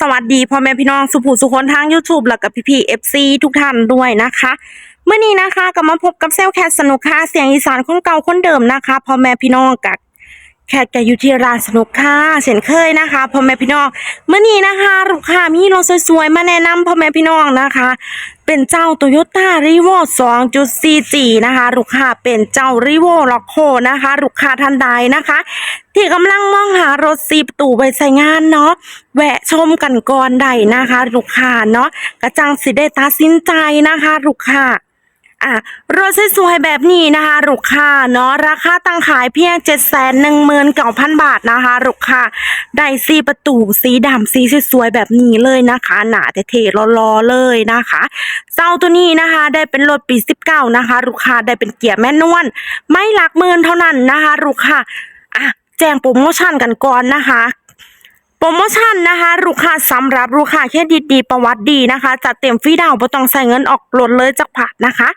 สวัสดีพ่อแม่พี่น้องสุภูสุคนทาง YouTube แล้วกับพี่พีเอฟซีทุกท่านด้วยนะคะเมื่อนี้นะคะก็มาพบกับเซลแคสสนุกค่ะเสียงอีสานคนเก่าคนเดิมนะคะพ่อแม่พี่น้องกับ แคทกับอยู่ที่ร้านสนุกค่ะเช่นเคยนะคะพ่อแม่พี่น้องเมื่อนี้นะคะลูกค้ามีรถสวยๆมาแนะนำพ่อแม่พี่น้องนะคะ เป็นเจ้าโตโยต้ารีโว 2.4G นะคะลูกค้าเป็นเจ้ารีโวล็อกโคนะคะลูกค้าท่านใดนะคะ ที่กำลังมองหารถสีประตูไปใส่งานเนาะแวะชมกันก่อนได้นะคะ ลูกค้าเนาะกระจังสิได้ตัดสินใจนะคะ ลูกค้า อะรถสวยๆแบบนี้นะคะลูกค้าเนาะราคาตั้งขายเพียง7 1 9 0 0 0บาทนะคะลูกค้าได้สีประตูสีดำสีสวยๆแบบนี้เลยนะคะ หนาเท่ๆรอๆเลยนะคะเจ้าตัวนี้นะคะ ได้เป็นรถปี19นะคะลูกค้าได้เป็นเกียร์แม่นวลไม่หลักหมื่นเท่านั้นนะคะลูกค้าอะแจ้งโปรโมชั่นกันก่อนนะคะ โปรโมชั่นนะคะ ลูกค้าสำหรับลูกค้าเครดิตดีประวัติดีนะคะ จัดเต็มฟรีดาวน์บ่ต้องใส่เงินออกรถเลยจักผัดนะคะ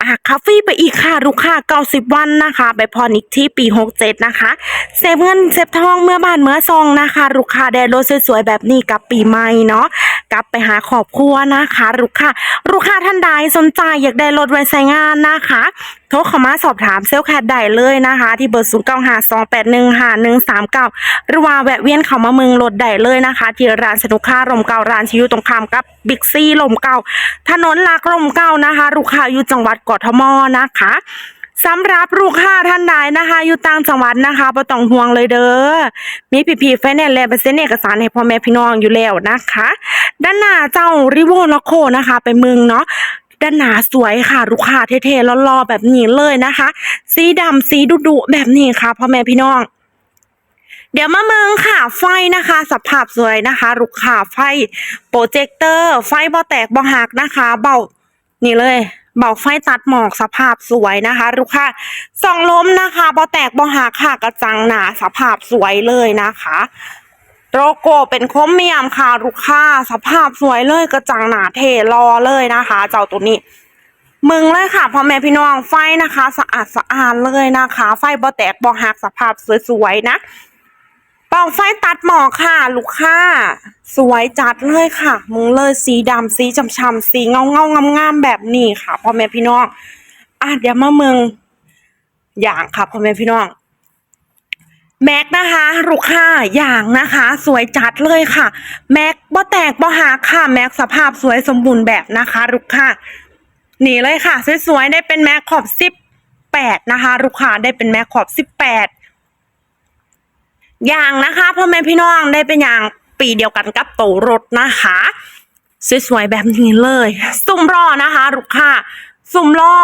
อะคาฟี่ไปอีกค่ะลูกค้า90วันนะคะ ไปพรอีกที่ปี67นะคะเซฟเงินเซฟทองเมื่อบ้านเมื่อซองนะคะ ลูกค้าแดนรถสวยๆแบบนี้กับปีใหม่เนาะ กลับไปหาครอบครัวนะคะลูกค้าลูกค้าท่านใดสนใจอยากได้รถไว้ใช้งานนะคะโทรเข้ามาสอบถามเซลล์แคดได้เลยนะคะ ที่เบอร์0 9 5 2 8 1 5 1 3 9หนึ่งห้าหนึ่งสามเก้ารือว่าแวะเวียนเข้ามาเมืองรถได้เลยนะคะ ที่ร้านสนุกค่าลมเก่าร้านชิวตรงข้ามกับบิ๊กซีลมเก่าถนนลักลมเก่านะคะลูกค้าอยู่จังหวัดกทมนะคะ สำหรับลูกค้าท่านใดนะคะ อยู่ต่างจังหวัดนะคะบ่ต้องห่วงเลยเด้อ มีพีพีไฟแนนซ์และเปอร์เซ็นเอกสารให้พ่อแม่พี่น้องอยู่แล้วนะคะ ด้านหน้าเจ้าริโวลโคนะคะไปเมืองเนาะด้านหนาสวยค่ะ ลูกค้าเท่ๆรอๆแบบนี้เลยนะคะ สีดำสีดุๆแบบนี้ค่ะพ่อแม่พี่น้องเดี๋ยวมาเมืองค่ะ ไฟนะคะสภาพสวยนะคะ ลูกค้าไฟโปรเจคเตอร์ ไฟบ่แตกบ่หักนะคะ เบานี่เลย เบาไฟตัดหมอกสภาพสวยนะคะลูกค้าส่องล้มนะคะบ่แตกบ่หักค่ะกระจังหนาสภาพสวยเลยนะคะโลโก้เป็นโครเมียมค่ะลูกค้าสภาพสวยเลยกระจังหนาเทรอเลยนะคะ เจ้าตัวนี้มึงเลยค่ะพ่อแม่พี่น้องไฟนะคะ สะอาดสะอาดเลยนะคะ ไฟบ่แตกบ่หักสภาพสวยๆนะ เป่าไฟตัดหมอกค่ะ ลูกค้า สวยจัดเลยค่ะมึงเลยสีดำสีช่ำๆสีเงาเงางามๆแบบนี้ค่ะพ่อแม่พี่น้องอะเดี๋ยวมาเมืองอย่างค่ะพ่อแม่พี่น้องแม็กนะคะลูกค้าอย่างนะคะ สวยจัดเลยค่ะ แม็กบ่แตกบ่หักค่ะ แม็กสภาพสวยสมบูรณ์แบบนะคะลูกค้านี่เลยค่ะ สวยๆได้เป็นแม็กขอบสิบแปดนะคะ ลูกค้าได้เป็นแม็กขอบสิบแปด อย่างนะคะพ่อแม่พี่น้องได้เป็นอย่างปีเดียวกันกับโตรถนะคะสวยๆแบบนี้เลยสุ่มล้อนะคะลูกค้าสุ่มล้อ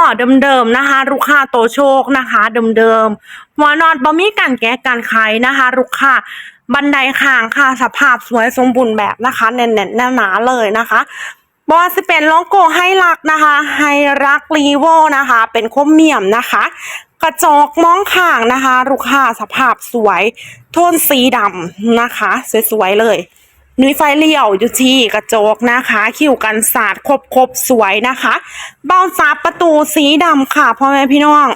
เดิมๆนะคะ ลูกค้าโตโชคนะคะเดิมๆหัวนอนบะมีการแก้การไขนะคะ ลูกค้าบันไดข้างค่ะสภาพสวยสมบูรณ์แบบนะคะแน่นๆแน่หนาเลยนะคะบอสเป็นโลโก้ให้รักนะคะ ให้รักรีโวนะคะ เป็นครเมียมนะคะ กระจกมองข้างนะคะ ลูกค้าสภาพสวย โทนสีดำนะคะ สวยๆเลยมีไฟเลี้ยวอยู่ที่กระจกนะคะ คิวกันสาดครบครบๆสวยนะคะเบ้าซับประตูสีดำค่ะพ่อแม่พี่น้อง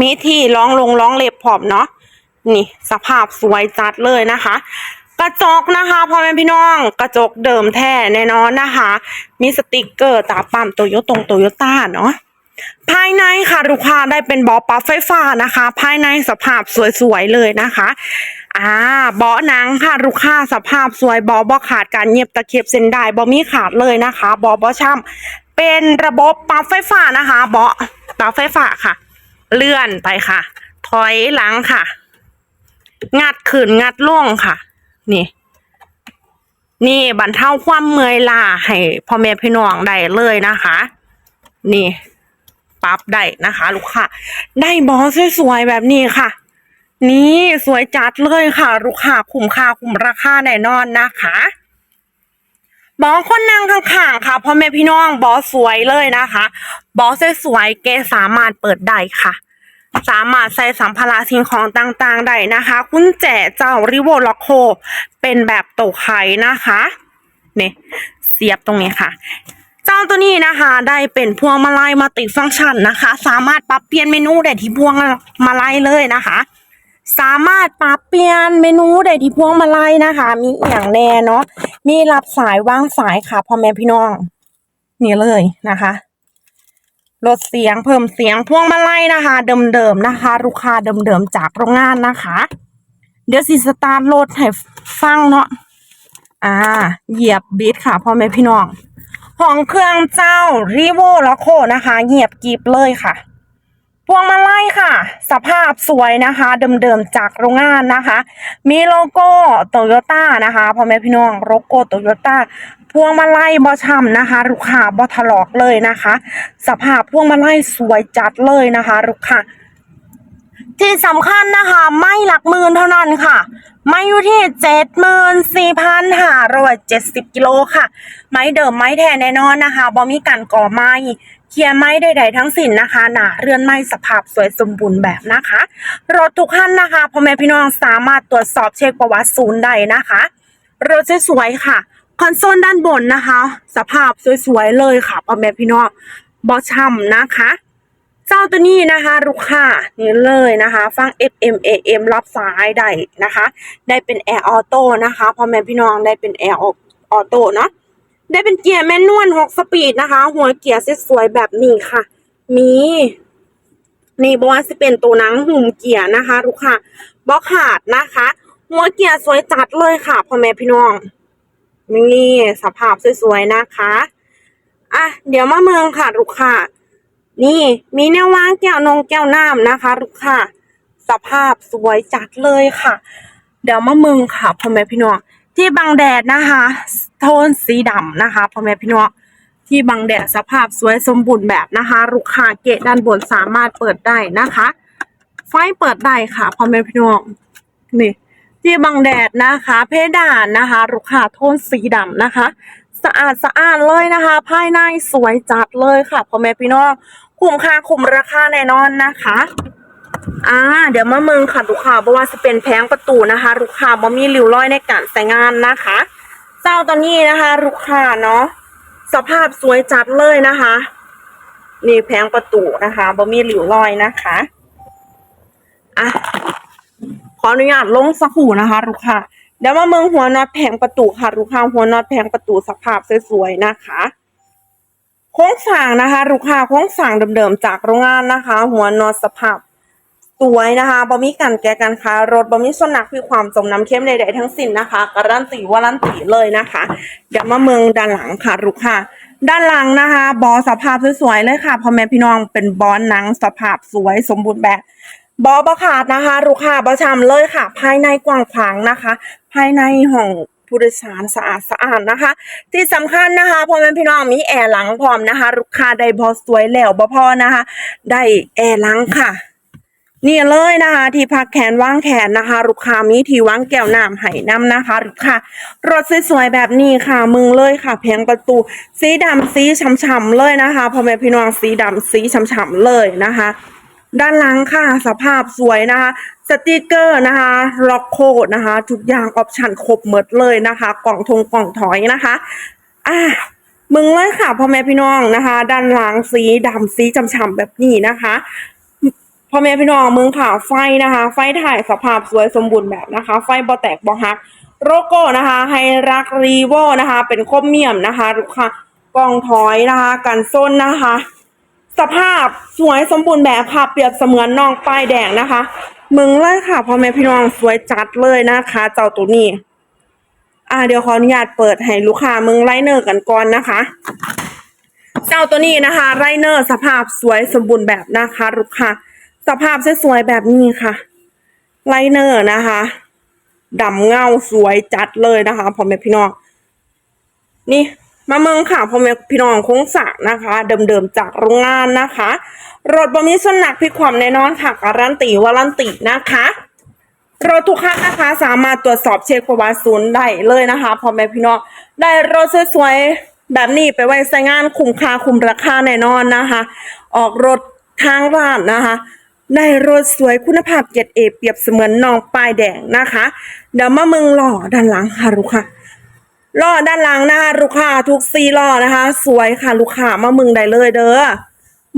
มีที่ร้องลงร้องเล็บผอมเนาะนี่สภาพสวยจัดเลยนะคะ กระจกนะคะพ่อแม่พี่น้อง กระจกเดิมแท้แน่นอนนะคะ มีสติกเกอร์ตาปั๊มโตโยตงโตโยต้าเนาะ ภายในค่ะลูกค้าได้เป็นเบาะปลั๊บไฟฟ้านะคะ ภายในสภาพสวยๆเลยนะคะอ่าเบาะหนังค่ะลูกค้าสภาพสวยเบาะบ่ขาดการเย็บตะเข็บเส้นได้บ่มีขาดเลยนะคะเบาะบ่ช้ำเป็นระบบปลั๊บไฟฟ้านะคะเบาะปลั๊บไฟฟ้าค่ะ เลื่อนไปค่ะ ถอยหลังค่ะ งัดขึ้นงัดลงค่ะ นี่ นี่บรรเทาความเมื่อยล้าให้พ่อแม่พี่น้องได้เลยนะคะ นี่ ปรับได้นะคะ ลูกค้าได้บอสสวยๆแบบนี้ค่ะ นี่สวยจัดเลยค่ะ ลูกค้าคุ้มค่าคุ้มราคาแน่นอนนะคะบอสคนนั่งข้างๆค่ะพ่อแม่พี่น้องบอสสวยเลยนะคะ บอสสวยๆแกสามารถเปิดได้ค่ะ สามารถใส่สัมภาระสิ่งของต่างๆได้นะคะกุญแจเจ้าริโวล็อกโค เป็นแบบโตไข่นะคะเนี่ยเสียบตรงนี้ค่ะ เจ้าตัวนี้นะคะ ได้เป็นพวงมาลัยมัลติฟังก์ชันนะคะ สามารถปรับเปลี่ยนเมนูได้ที่พวงมาลัยเลยนะคะ สามารถปรับเปลี่ยนเมนูได้ที่พวงมาลัยนะคะ มีอย่างแน่เนาะมีรับสายว่างสายค่ะพ่อแม่พี่น้องนี่เลยนะคะลดเสียงเพิ่มเสียงพวงมาลัยนะคะ เดิมๆนะคะ ลูกค้าเดิมๆจากโรงงานนะคะ เดี๋ยวสิสตาร์ทรถให้ฟังเนาะอ่า เหยียบบิดค่ะพ่อแม่พี่น้อง ของเครื่องเจ้ารีโวแล้วโคนะคะเหยียบกรีบเลยค่ะ พวงมาลัยค่ะ สภาพสวยนะคะ เดิมๆจากโรงงานนะคะ มีโลโก้โตโยต้านะคะพ่อแม่พี่น้องโลโก้โตโยต้าพวงมาลัยบอช่ำนะคะลูกค้าบอถลอกเลยนะคะ สภาพพวงมาลัยสวยจัดเลยนะคะลูกค้า ที่สำคัญนะคะไม่หลักหมื่นเท่านั้นค่ะ ไม่อยู่ที่เจ็ดหมื่นสี่พันห้าร้อยเจ็ดสิบกิโลค่ะ ไม้เดิมไม้แท้แน่นอนนะคะบอมีการก่อไม้เคลียร์ไม้ใดๆทั้งสิ้นนะคะหนาเรือนไม้สภาพสวยสมบูรณ์แบบนะคะ รถทุกคันนะคะพ่อแม่พี่น้องสามารถตรวจสอบเช็คประวัติศูนย์ได้นะคะรถสวยๆค่ะคอนโซลด้านบนนะคะ สภาพสวยๆเลยค่ะพ่อแม่พี่น้องบอช่ำนะคะ เจ้าตัวนี้นะคะลูกค้านี่เลยนะคะ ฟัง FM AM รับสายได้นะคะ ได้เป็นแอร์ออโต้นะคะพ่อแม่พี่น้องได้เป็นแอร์ออโต้เนาะได้เป็นเกียร์แมนนวล6สปีดนะคะ หัวเกียร์สวยแบบนี้ค่ะ มีนี่บอกว่าจะเป็นตัวหนังหุ่มเกียร์นะคะลูกค้าบล็อกขาดนะคะ หัวเกียร์สวยจัดเลยค่ะพ่อแม่พี่น้องนี่สภาพสวยๆนะคะอะเดี๋ยวมาเมืองค่ะลูกค้า นี่มีแนววางแก้วนงแก้วน้ำนะคะลูกค่ะ สภาพสวยจัดเลยค่ะ เดี๋ยวมามึงค่ะพ่อแม่พี่น้องที่บังแดดนะคะ โทนสีดำนะคะพ่อแม่พี่น้องที่บังแดดสภาพสวยสมบูรณ์แบบนะคะลูกค้าเกะด้านบนสามารถเปิดได้นะคะ ไฟเปิดได้ค่ะพ่อแม่พี่น้องนี่ ที่บังแดดนะคะ เพดานนะคะลูกค้าโทนสีดำนะคะ สะอาดสะอาดเลยนะคะ ภายในสวยจัดเลยค่ะพ่อแม่พี่น้อง คุ้มค่าคุ้มราคาแน่นอนนะคะอ่าเดี๋ยวมาเมืองค่ะลูกค้าเพราะว่าจะเป็นแผงประตูนะคะลูกค้าบ่มีริ้วรอยในการใส่งานนะคะเจ้าตัวนี้นะคะลูกค้าเนาะสภาพสวยจัดเลยนะคะนี่แผงประตูนะคะบ่มีริ้วรอยนะคะอะขออนุญาตลงสักหูนะคะลูกค้าเดี๋ยวมาเมืองหัวน็อตแผงประตูค่ะลูกค้าหัวน็อตแผงประตูสภาพสวยๆนะคะ โค้งสั่งนะคะลูกค้าโค้งสั่งเดิมๆจากโรงงานนะคะ หัวนอตสภาพสวยนะคะบอมีกันแก้กันค่ะรถบอมีส่วนหนักคือความจมน้ำเข้มใดๆทั้งสิ้นนะคะการันตีว่ารันตีเลยนะคะเดี๋ยวมาเมืองด้านหลังค่ะลูกค้าด้านหลังนะคะ บอสภาพสวยๆเลยค่ะพ่อแม่พี่น้องเป็นบอลหนังสภาพสวยสมบูรณ์แบบบอบขาดนะคะลูกค้าบอชำเลยค่ะ ภายในกว้างขวางนะคะ ภายในห้อง ผู้โดยสารสะอาดสะอาดนะคะ ที่สำคัญนะคะพ่อแม่พี่น้องมีแอร์หลังพร้อมนะคะลูกค้าได้บอสวยแล้วบอพอนะคะ ได้แอร์หลังค่ะนี่เลยนะคะ ที่พักแขนว่างแขนนะคะ ลูกค้ามีที่ว่างแก้วน้ำไห้น้ำนะคะลูกค้ารถสวยๆแบบนี้ค่ะ มึงเลยค่ะแผงประตู สีดำสีฉ่ำๆเลยนะคะพ่อแม่พี่น้องสีดำสีฉ่ำๆเลยนะคะ ด้านหลังค่ะสภาพสวยนะคะ สติกเกอร์นะคะล็อกโคดนะคะ ทุกอย่างออปชั่นครบหมดเลยนะคะ กล่องทงกล่องถอยนะคะอะมึงเลยค่ะพ่อแม่พี่น้องนะคะ ด้านหลังสีดำสีฉ่ำๆแบบนี้นะคะพ่อแม่พี่น้องมึงค่ะไฟนะคะ ไฟถ่ายสภาพสวยสมบูรณ์แบบนะคะ ไฟบอแตกบอฮักโลโก้นะคะไฮรักรีโวนะคะ เป็นคมเมียมนะคะลูกค้ากล่องถอยนะคะ กันส้นนะคะ สภาพสวยสมบูรณ์แบบค่ะเปรียบเสมือนน้องป้ายแดงนะคะ มึงเลยค่ะพ่อแม่พี่น้องสวยจัดเลยนะคะ เจ้าตัวนี้ อ่าเดี๋ยวขออนุญาตเปิดให้ลูกค้ามึงไลเนอร์กันก่อนนะคะ เจ้าตัวนี้นะคะไรเนอร์สภาพสวยสมบูรณ์แบบนะคะลูกค้าสภาพสวยๆแบบนี้ค่ะไลเนอร์นะคะดำเงาสวยจัดเลยนะคะพ่อแม่พี่น้องนี่ มาเมืองค่ะพ่อแม่พี่น้องคงสักนะคะ เดิมๆจากโรงงานนะคะรถบมีส่วนหนักพิกความแน่นอนค่ะการันตีวารันตีนะคะรถทุกคันนะคะ สามารถตรวจสอบเช็คประวัติศูนย์ได้เลยนะคะพ่อแม่พี่น้องได้รถสวยๆแบบนี้ไปไว้ใช้งานคุ้มค่าคุ้มราคาแน่นอนนะคะ ออกรถทางร้านนะคะได้รถสวยคุณภาพเกียรติเอเปรียบเสมือนนองป้ายแดงนะคะ เดี๋ยวมาเมืองหล่อด้านหลังค่ะลูกค่ะ ล้อด้านหลังนะคะลูกค้าทุกซีล้อนะคะ สวยค่ะลูกค้ามามึงได้เลยเด้อ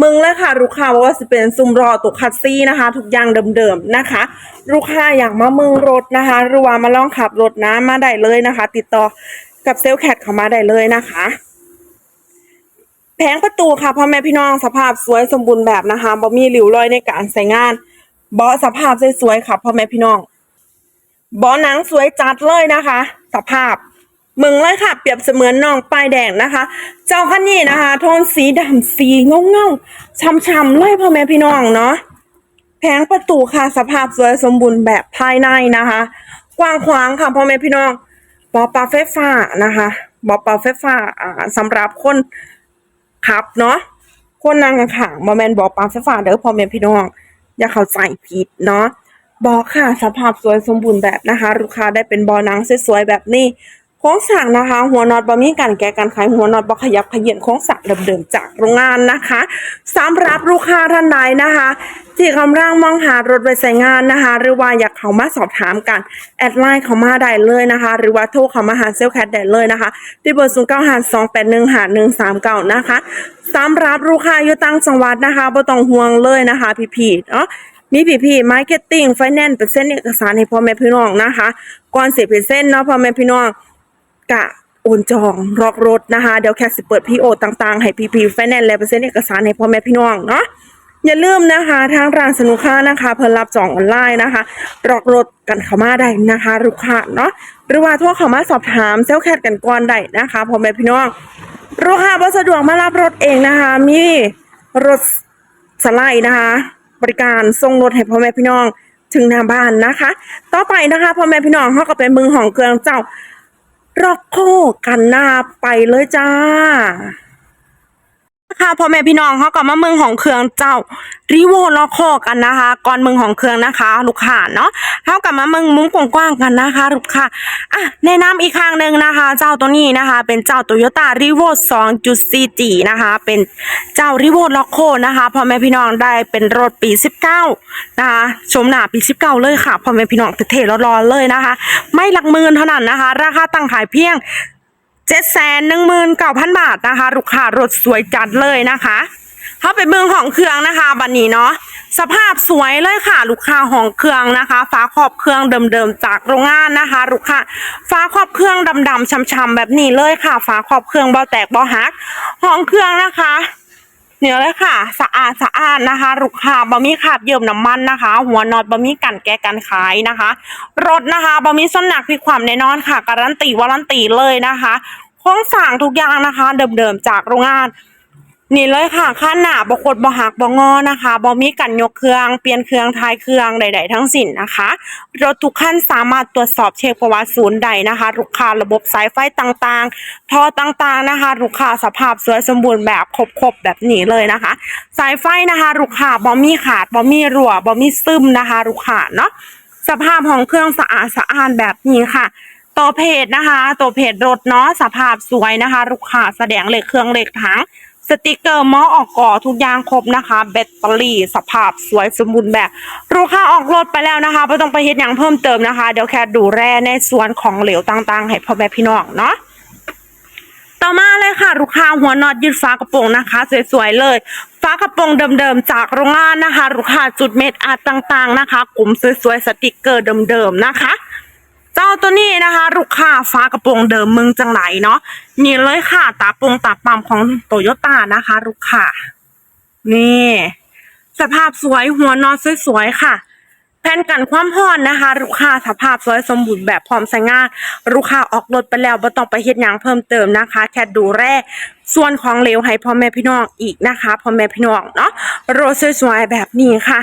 มึงเลยค่ะลูกค้าว่าจะเป็นซุมรอตุกคัดซี่นะคะ ทุกอย่างเดิมๆนะคะ ลูกค้าอยากมามึงรถนะคะหรือว่ามาลองขับรถนะมาได้เลยนะคะ ติดต่อกับเซลล์แคทเข้ามาได้เลยนะคะแผงประตูค่ะพ่อแม่พี่น้องสภาพสวยสมบูรณ์แบบนะคะบ่มีหลิวรอยในการใส่งานเบาะสภาพสวยๆค่ะพ่อแม่พี่น้องเบาะหนังสวยจัดเลยนะคะ สภาพ มึงเลยค่ะ เปรียบเสมือนน้องป้ายแดงนะคะ เจ้าคันนี้นะคะ โทนสีดำสีเงาเงาๆช่ำๆเลยพ่อแม่พี่น้องเนาะแผงประตูค่ะสภาพสวยสมบูรณ์แบบภายในนะคะ กว้างขวางค่ะพ่อแม่พี่น้องบอปลาไฟฟ้านะคะบอปลาไฟฟ้าอ่าสำหรับคนขับเนาะคนนั่งข้างบอแมนบอปลาไฟฟ้าเด้อพ่อแม่พี่น้อง อย่าเข้าใจผิดเนาะบอค่ะสภาพสวยสมบูรณ์แบบนะคะ ลูกค้าได้เป็นบอนังสวยๆแบบนี้ โครงสร้างนะคะ หัวน็อตบะมีการแก้การขายหัวน็อตบขยับขยื่นโครงสร้างเดิมๆจากโรงงานนะคะสำหรับลูกค้าท่านใดนะคะ ที่กำลังมองหารถไปใช้งานนะคะ หรือว่าอยากเข้ามาสอบถามกันแอดไลน์เข้ามาได้เลยนะคะ หรือว่าโทรเข้ามาหาเซลแคทได้เลยนะคะที่เบอร์ศูนย์เก้าห้าสองแปดหนึ่งห้าหนึ่งสามเก้านะคะสำหรับลูกค้าอยู่ต่างจังหวัดนะคะบ่ต้องห่วงเลยนะคะพี่ๆเนาะมีพี่พี่มาร์เก็ตติ้งไฟแนนซ์เป็นเส้นเอกสารให้พ่อแม่พี่น้องนะคะก่อนเสียเป็นเส้นเนาะพ่อแม่พี่น้อง กะโอนจองรอกรถนะคะเดี๋ยวแคสิเปิดพีโอต่างๆ ให้พีพี่ไฟแนนซ์และเป็นเส้นเอกสารให้พ่อแม่พี่น้องเนาะอย่าลืมนะคะทางร้านสนุกค้านะคะเพิ่นรับจองออนไลน์นะคะรอกรถกันเข้ามาได้นะคะลูกค้าเนาะหรือว่าโทรเข้ามาสอบถามเซลแคทกันก่อนได้นะคะพ่อแม่พี่น้องลูกค้าบ่สะดวกมารับรถเองนะคะ มีรถสไลด์นะคะ บริการส่งรถให้พ่อแม่พี่น้องถึงหน้าบ้านนะคะ ต่อไปนะคะพ่อแม่พี่น้องเขาก็เป็นมึงของเครื่องเจ้า รอกโคกันหน้าไปเลยจ้า ค่ะพ่อแม่พี่น้องเขาก็มาเมืองของเครื่องเจ้ารีโวล็อกคอกันนะคะ ก่อนเมืองของเครื่องนะคะ ลูกค้าเนาะเขากับมาเมืองมุ้งกว้างๆกันนะคะ ลูกค้าอะแนะนำอีกครั้งหนึ่งนะคะ เจ้าตัวนี้นะคะ เป็นเจ้าโตโยต้ารีโว 2.4G นะคะ เป็นเจ้ารีโวล็อกโคนะคะพ่อแม่พี่น้องได้เป็นรถปี19นะคะชมหน้าปี19เลยค่ะพ่อแม่พี่น้องเท่ๆร้อนๆเลยนะคะ ไม่หลักหมื่นเท่านั้นนะคะ ราคาตั้งขายเพียง เจ็ดแสนหนึ่งหมื่นเก้าพันบาทนะคะลูกค้ารถสวยจัดเลยนะคะเข้าไปเบื้องของเครื่องนะคะบันนี้เนาะสภาพสวยเลยค่ะ ลูกค้าของเครื่องนะคะฝาครอบเครื่องเดิมๆจากโรงงานนะคะ ลูกค้าฝาครอบเครื่องดำๆช้ำๆแบบนี้เลยค่ะฝาครอบเครื่องเบาแตกเบาหักห้องเครื่องนะคะ เนื้อเลยค่ะ สะอาดสะอาดนะคะลูกค้าบะมี่ขาบเยิ่มน้ำมันนะคะ หัวน็อตบะมี่กันแก้กันขายนะคะรถนะคะบะมี่ส้นหนักพิความแน่นอนค่ะ การันตีวารันตีเลยนะคะโครงสร้างทุกอย่างนะคะ เดิมๆจากโรงงาน นี่เลยค่ะค่าหนาบกดบหักบงอนะคะบอมีกันยกเครื่องเปลี่ยนเครื่องทายเครื่องใด ๆ ทั้งสิ้นนะคะรถทุกขั้นสามารถตรวจสอบเช็คประวัติศูนย์ใดนะคะลูกค้าระบบสายไฟต่างๆ ท่อต่างๆนะคะลูกค้าสภาพสวยสมบูรณ์แบบครบๆแบบนี้เลยนะคะ สายไฟนะคะลูกค้าบอมีขาดบอมีรั่วบอมีซึมนะคะลูกค้าเนาะสภาพของเครื่องสะอาดสะอาดแบบนี้ค่ะตัวเพจนะคะตัวเพจรถเนาะสภาพสวยนะคะลูกค้าแสดงเหลขเครื่องเหลขถัง สติกเกอร์มอออกก่อทุกอย่างครบนะคะ แบตเตอรี่สภาพสวยสมบูรณ์แบบลูกค้าออกรถไปแล้วนะคะไม่ต้องไปเฮ็ดอย่างเพิ่มเติมนะคะ เดี๋ยวแค่ดูแลในส่วนของเหลวต่างๆ ให้พ่อแม่พี่น้องเนาะต่อมาเลยค่ะ ลูกค้าหัวน็อตยึดฝากระโปรงนะคะ สวยๆเลยฝากระโปรงเดิมๆจากโรงงานนะคะ ลูกค้าจุดเม็ดอาร์ตต่างๆนะคะกลุ่มสวยๆสติกเกอร์เดิมๆนะคะ เจ้าตัวนี้นะคะ ลูกค้าฟ้ากระโปรงเดิมมึงจังไหนเนาะนี่เลยค่ะตาปงตาปั๊มของโตโยต้านะคะ ลูกค้านี่ สภาพสวยหัวนอนสวยๆค่ะแผ่นกันความร้อนนะคะ ลูกค้าสภาพสวยสมบูรณ์แบบพร้อมใช้งานลูกค้าออกรถไปแล้วไม่ต้องไปเฮ็ดหยังเพิ่มเติมนะคะ แค่ดูแลส่วนของเหลวให้พ่อแม่พี่น้องอีกนะคะพ่อแม่พี่น้องเนาะรถสวยๆแบบนี้ค่ะ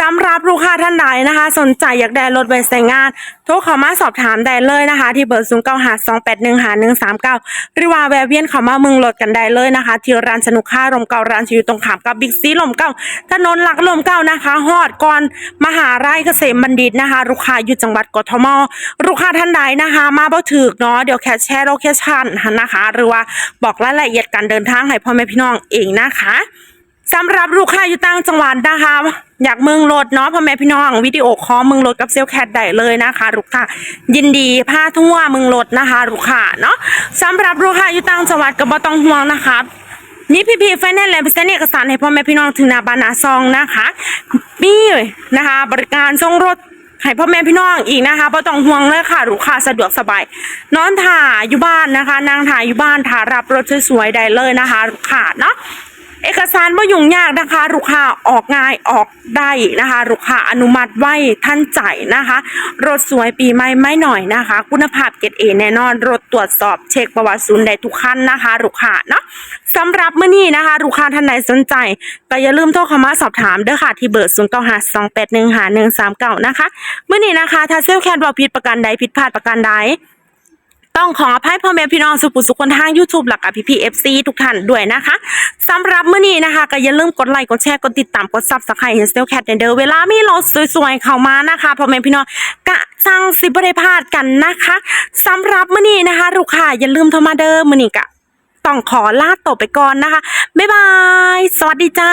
สำหรับลูกค้าท่านใดนะคะ สนใจอยากได้รถไปใช้งาน โทรเข้ามาสอบถามได้เลยนะคะ ที่เบอร์0 9 5 2 8 1 5 1 3 9หรือว่าแวะเวียนเข้ามาเมืองรถกันได้เลยนะคะ ที่ร้านสนุกค่ารมเก่าร้านอยู่ตรงขามกับบิ๊กซีลมเก่าถนนหลักลมเก่านะคะฮอดก่อนมหาไร่เกษมบัณฑิตนะคะ ลูกค้าอยู่จังหวัดกทมลูกค้าท่านใดนะคะ มาบ่ถึกเนาะเดี๋ยวแค่แชร์โลเคชั่นนะคะ หรือว่าบอกรายละเอียดการเดินทางให้พ่อแม่พี่น้องเองนะคะสำหรับลูกค้าอยู่ต่างจังหวัดนะคะอยากเมืองรถเนาะพ่อแม่พี่น้องวิดีโอคอลเมืองรถกับเซลแคทได้เลยนะคะลูกค้ายินดีพาทั่วเมืองรถนะคะลูกค้าเนาะสำหรับลูกค้าอยู่ต่างจังหวัดก็บ่ต้องห่วงนะคะนี่พี่พีไฟแนนซ์และพิเศษเอกสารให้พ่อแม่พี่น้องถึงนาบานาซองนะคะมีนะคะ บริการส่งรถให้พ่อแม่พี่น้องอีกนะคะเพราะต้องห่วงเลยค่ะลูกค้าสะดวกสบาย นอนถ่ายอยู่บ้านนะคะ นางถ่ายอยู่บ้านถ่ารับรถสวยๆได้เลยนะคะลูกค้าเนาะ เอกสารไม่ยุ่งยากนะคะ ลูกค้าออกง่ายออกได้นะคะ ลูกค้าอนุมัติไว้ท่านใจนะคะ รถสวยปีใหม่ไม่หน่อยนะคะ คุณภาพเกรดเอแน่นอน รถตรวจสอบเช็คประวัติศูนย์ได้ทุกขั้นนะคะ ลูกค้าเนาะสำหรับมื้อนี้นะคะ ลูกค้าท่านใดสนใจก็อย่าลืมโทรเข้ามาสอบถามเด้อค่ะที่เบอร์0 9 5 2 8 1 5 1 3 9นะคะมื้อนี้นะคะถ้าเซลแคทบอกผิดประกันใดผิดพลาดประกันใด ต้องขออภัยพ่อแม่พี่น้องสุขุสุขคนทาง YouTube หลักกับพี่พีเอฟซีทุกท่านด้วยนะคะสำหรับเมื้อนี้นะคะ ก็อย่าลืมกดไลค์กดแชร์กดติดตามกดซับสไครต์เฮนสเตลแคทเดอเวลามีรถสวยๆเข้ามานะคะพ่อแม่พี่น้องกะสั่งสิบ่ได้พลาดกันนะคะสำหรับเมื้อนี้นะคะลูกค้าอย่าลืมโทรมาเด้อมื้อนี้กะต้องขอลาตัวไปก่อนนะคะบ๊ายบาย สวัสดีจ้า